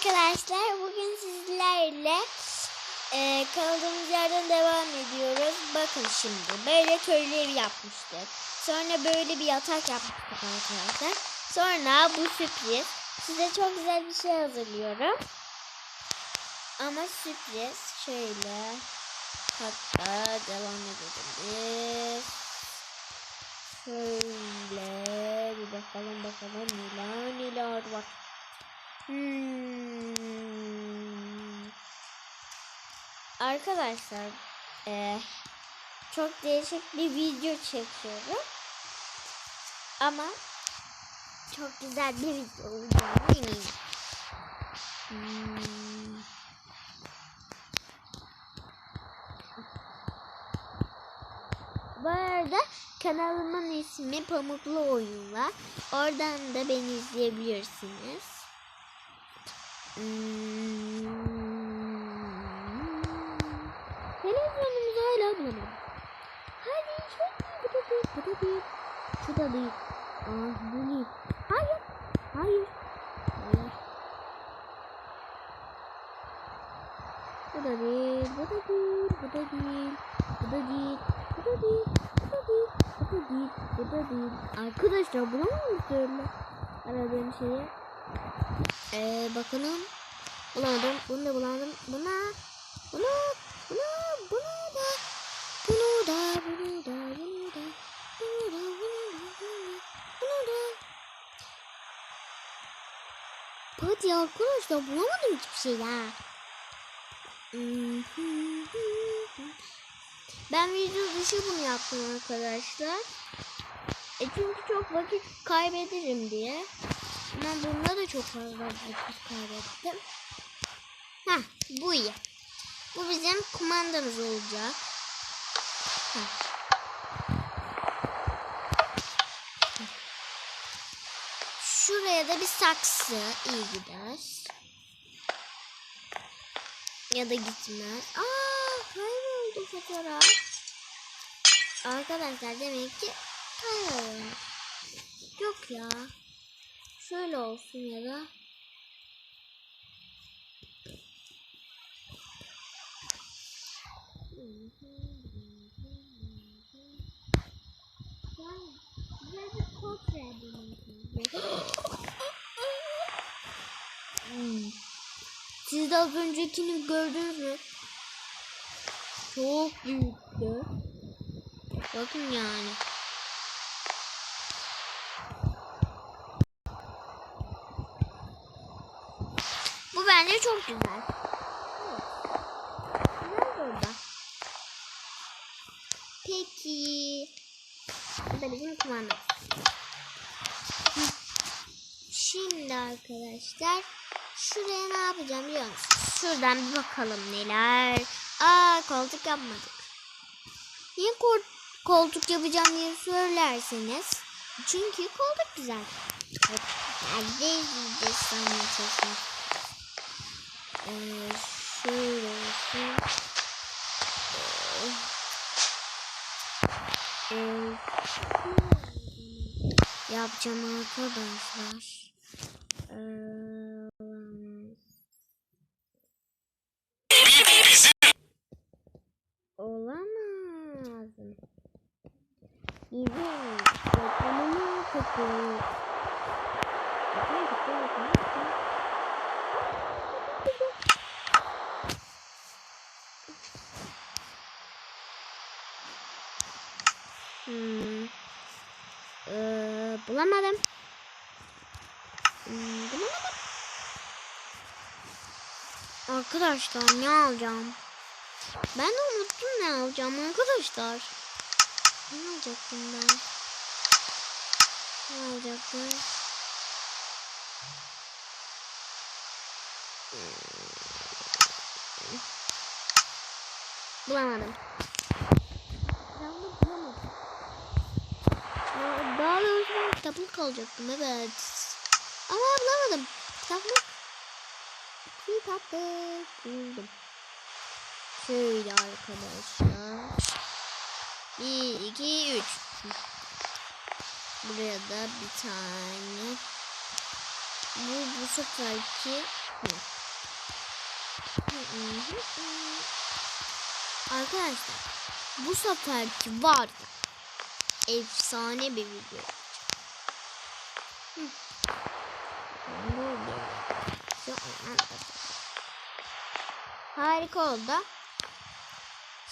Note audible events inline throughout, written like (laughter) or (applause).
arkadaşlar. Bugün sizlerle e, kaldığımız yerden devam ediyoruz. Bakın şimdi böyle köylü evi yapmıştık. Sonra böyle bir yatak yapmıştık arkadaşlar. Sonra bu sürpriz. Size çok güzel bir şey hazırlıyorum. Ama sürpriz. Şöyle. Hatta devam edelim. Şöyle bir bakalım bakalım neler neler var. Hmm. Arkadaşlar eee, çok değişik bir video çekiyorum. Ama çok güzel bir video olacağını eminim. Hmm. Bu arada kanalımın ismi Pamuklu Oyunlar. Oradan da beni izleyebilirsiniz. Hmm. Hala bulamadım. Hadi çok iyi bu da değil, bu da değil. Şu da değil. Ah bu değil. Hayır, hayır, hayır. Bu da değil, bu da değil, bu da değil, bu da değil, bu da değil, bu da değil, bu da değil, bu da değil. Arkadaşlar bulamadım söyle. Aradığım şeyi. Ee, bakalım. Bulamadım. Bunu da bulamadım. Buna, bunu, bunu, bunu da, bunu da, bunu da, bunu da, bunu da, bunu da, bunu da. Hadi arkadaşlar bulamadım hiçbir şey ya. (laughs) Ben video dışı bunu yaptım arkadaşlar. E çünkü çok vakit kaybederim diye. Ama bunda da çok fazla vakit kaybettim. Heh, bu iyi. Bu bizim kumandamız olacak. Heh. Şuraya da bir saksı iyi gider. Ya da gitmez. Aa, kayboldu fotoğraf. Arkadaşlar demek ki kaybolmuş. Yok ya. Şöyle olsun ya da. Hmm. Siz de az öncekini gördünüz mü? Çok büyüktü. Bakın yani. Bu bence çok güzel. Güzel burada. Peki. Da bizim. Şimdi arkadaşlar şuraya ne yapacağım biliyor musunuz? Şuradan bir bakalım neler. Aa koltuk yapmadık. Niye kol koltuk yapacağım diye söylerseniz. Çünkü koltuk güzel. Evet, nerede izleyeceğiz sanatçısını? Ee, şöyle olsun. Ee, ee, yapacağım arkadaşlar. Ee, olamaz. Bizim reklamını kapıyor. Hmm. Ee, bulamadım. Hmm, bulamadım. Arkadaşlar ne alacağım? Ben de unuttum ne alacağım arkadaşlar. Ne alacaktım ben? Ne alacaktım? Hmm. Bulamadım. Ben de bulamadım. Aa, Daha doğrusu ben kitaplık alacaktım evet. Ama bulamadım. Kitaplık. Kitaplık buldum. Şöyle arkadaşlar. 1, 2, 3. Buraya da bir tane. Bu bu seferki Arkadaşlar bu seferki var efsane bir video. Hı. Burada. Şu an- Harika oldu.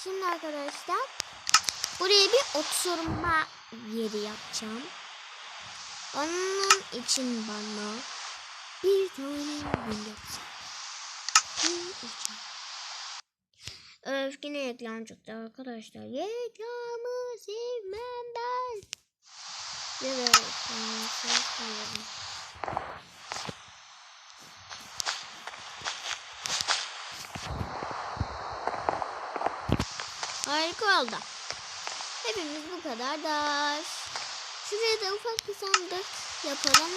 Şimdi arkadaşlar buraya bir oturma yeri yapacağım. Onun için bana bir tane gün yapacağım. Bir için. Öf yine reklam çıktı arkadaşlar. Reklamı sevmem ben. Ya da reklamı sevmiyorum. Oldu. Hepimiz bu kadar da. Şuraya da ufak bir sandık yapalım.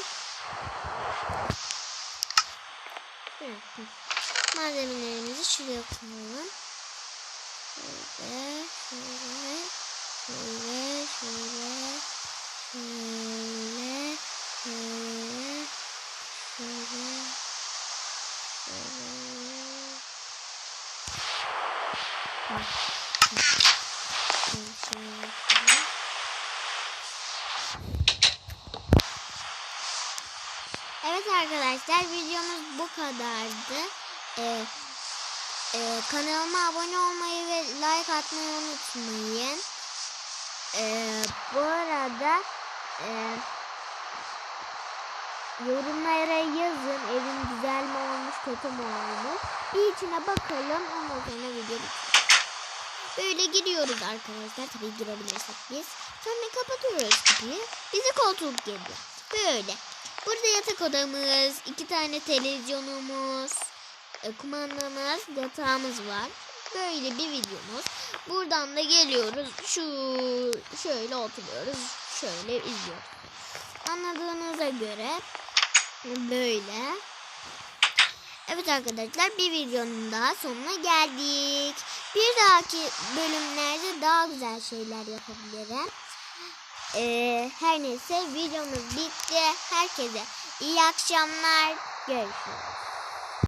Malzemelerimizi şuraya koyalım. Şöyle, şöyle, şöyle, şöyle, şöyle, şöyle, şöyle, şöyle, şöyle. Evet arkadaşlar videomuz bu kadardı. Ee, ee, kanalıma abone olmayı ve like atmayı unutmayın. Ee, bu arada e, yorumlara yazın evin güzel mi olmuş kötü mü olmuş. Bir içine bakalım ondan sonra video. Böyle giriyoruz arkadaşlar. Tabii girebilirsek biz. Sonra kapatıyoruz kapıyı. Bize koltuk geliyor. Böyle. Burada yatak odamız, iki tane televizyonumuz, kumandamız, yatağımız var. Böyle bir videomuz. Buradan da geliyoruz. Şu şöyle oturuyoruz. Şöyle izliyoruz. Anladığınıza göre böyle. Evet arkadaşlar bir videonun daha sonuna geldik. Bir dahaki bölümlerde daha güzel şeyler yapabilirim. Ee, her neyse videomuz bitti. Herkese iyi akşamlar. Görüşürüz.